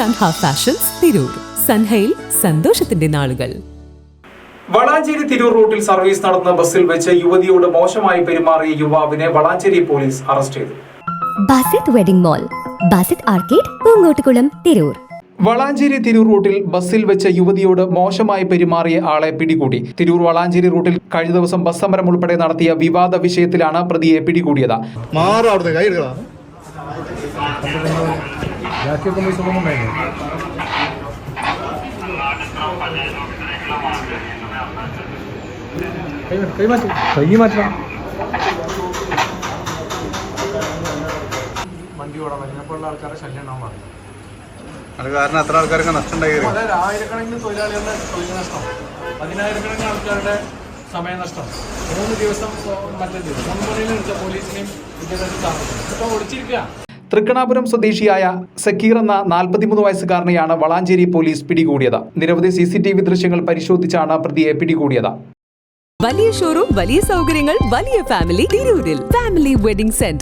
Sanha fashions Tirur. സൻഹയിൽ സന്തോഷത്തിന്റെ നാളുകൾ. വളാഞ്ചേരി തിരൂർ റൂട്ടിൽ സർവീസ് നടത്തുന്ന ബസ്സിൽ വെച്ച് യുവതിയോട് മോശമായി പെരുമാറിയ യുവാവിനെ വളാഞ്ചേരി പോലീസ് അറസ്റ്റ് ചെയ്തു. Basith wedding mall Basith arcade Poonkottukulam Tirur. Valanchery Tirur റൂട്ടിൽ ബസ്സിൽ വെച്ച യുവതിയോട് മോശമായി പെരുമാറിയ ആളെ പിടികൂടി. തിരൂർ വളാഞ്ചേരി റൂട്ടിൽ കഴിഞ്ഞ ദിവസം ബസ് സമരം ഉൾപ്പെടെ നടത്തിയ വിവാദ വിഷയത്തിലാണ് പ്രതിയെ പിടികൂടിയത്. മാറും que കൈ hizo കൈ മാറ്റണം വണ്ടി ഓടാൻ ഇതിനെപ്പോലുള്ള ആൾക്കാരുടെ ശല്യം ഉണ്ടാവാൻ പറഞ്ഞു അത് കാരണം എത്ര ആൾക്കാർക്ക് നഷ്ടം ഉണ്ടായി അതായത് ആയിരക്കണക്കിന് തൊഴിലാളികളുടെ തൊഴിൽ നഷ്ടം. പതിനായിരക്കണക്കിന് ആൾക്കാരുടെ സമയനഷ്ടം മൂന്ന് ദിവസം മറ്റേ ദിവസം. മുൻപണിയിൽ എടുത്ത പോലീസിനെയും വിദ്യാഭ്യാസ ഇപ്പോൾ ഒളിച്ചിരിക്കുക തൃക്കണാപുരം സ്വദേശിയായ സക്കീർ എന്ന നാൽപ്പത്തിമൂന്ന് വയസ്സുകാരനെയാണ് വളാഞ്ചേരി പോലീസ് പിടികൂടിയത്. നിരവധി സി സി ടി വി ദൃശ്യങ്ങൾ പരിശോധിച്ചാണ് പ്രതിയെ പിടികൂടിയത്. വലിയ ഷോറൂം വലിയ സൗകര്യങ്ങൾ വലിയ ഫാമിലി തിരൂരിൽ. Family wedding centre